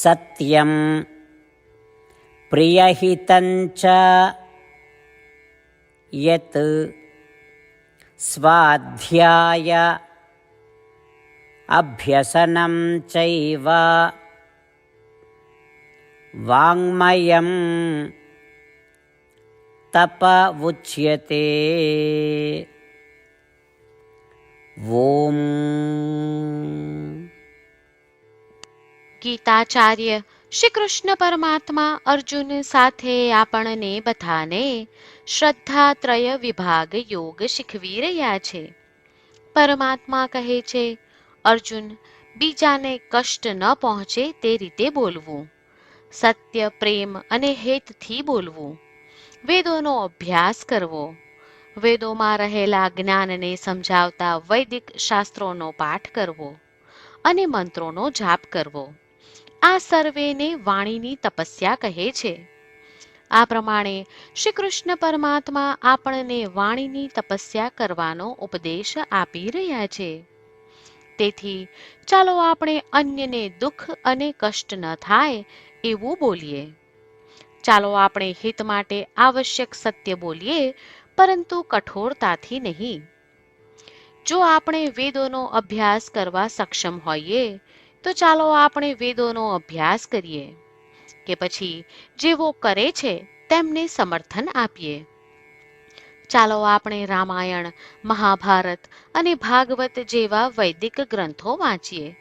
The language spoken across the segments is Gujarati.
सत्यं प्रियहितञ्च यत् स्वाध्याय अभ्यसनं चैव वाङ्मयं तप उच्यते। ॐ ગીતાચાર્ય શ્રી કૃષ્ણ પરમાત્મા અર્જુન સાથે આપણને બધાને શ્રદ્ધાત્રય વિભાગ યોગ શીખવી રહ્યા છે. પરમાત્મા કહે છે, અર્જુન, બીજાને કષ્ટ ન પહોંચે તે રીતે બોલવું. સત્ય, પ્રેમ અને હેતથી બોલવું. વેદોનો અભ્યાસ કરવો. વેદોમાં રહેલા જ્ઞાનને સમજાવતા વૈદિક શાસ્ત્રોનો પાઠ કરવો અને મંત્રોનો જાપ કરવો. આ સર્વેને વાણીની તપસ્યા કહે છે. આ પ્રમાણે શ્રી કૃષ્ણ પરમાત્મા આપણને વાણીની તપસ્યા કરવાનો ઉપદેશ આપી રહ્યા છે. તેથી ચાલો આપણે અન્યને દુઃખ અને કષ્ટ ન થાય એવું બોલીએ. ચાલો આપણે હિત માટે આવશ્યક સત્ય બોલીએ, પરંતુ કઠોરતાથી નહીં. જો આપણે વેદોનો અભ્યાસ કરવા સક્ષમ હોઈએ તો ચાલો આપણે વેદોનો અભ્યાસ કરીએ, કે પછી જેવો કરે છે તેમને સમર્થન આપીએ. ચાલો આપણે રામાયણ, મહાભારત અને ભાગવત જેવા વૈદિક ગ્રંથો વાંચીએ.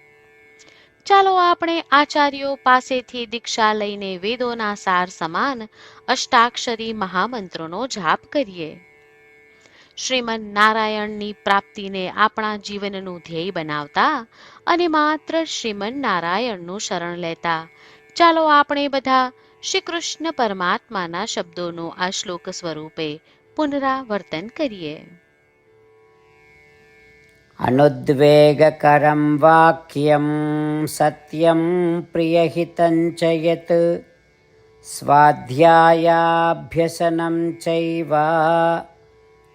ચાલો આપણે આચાર્યો પાસેથી દીક્ષા લઈને વેદોના સાર સમાન અષ્ટાક્ષરી મહામંત્રોનો જાપ કરીએ. શ્રીમન નારાયણની પ્રાપ્તિને આપણા જીવનનું ધ્યેય બનાવતા અને માત્ર શ્રીમન નારાયણનું શરણ લેતા. ચાલો આપણે બધા શ્રી કૃષ્ણ પરમાત્માના શબ્દોનું આ શ્લોક સ્વરૂપે પુનરાવર્તન કરીએ. અનુદ્વેગકરમ વાક્યમ સત્યમ પ્રિયહિતં ચ સ્વાધ્યાયાભ્યસનમ ચૈવા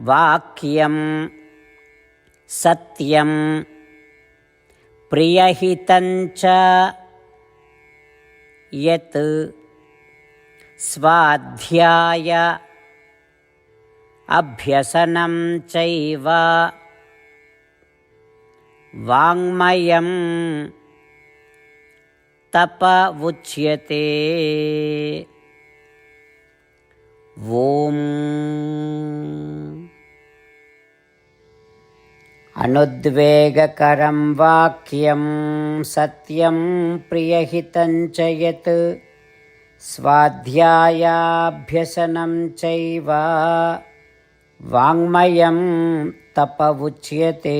వాక్యం సత్యం ప్రియహితంచ యత్ స్వాధ్యాయ అభ్యసనం చైవ వాంగ్మయం తప ఉచ్యతే. ఓం. अनुद्वेगकरं वाक्यं सत्यं प्रियहितं च यत् स्वाध्यायाभ्यसनं चैव वाङ्मयं तप उच्यते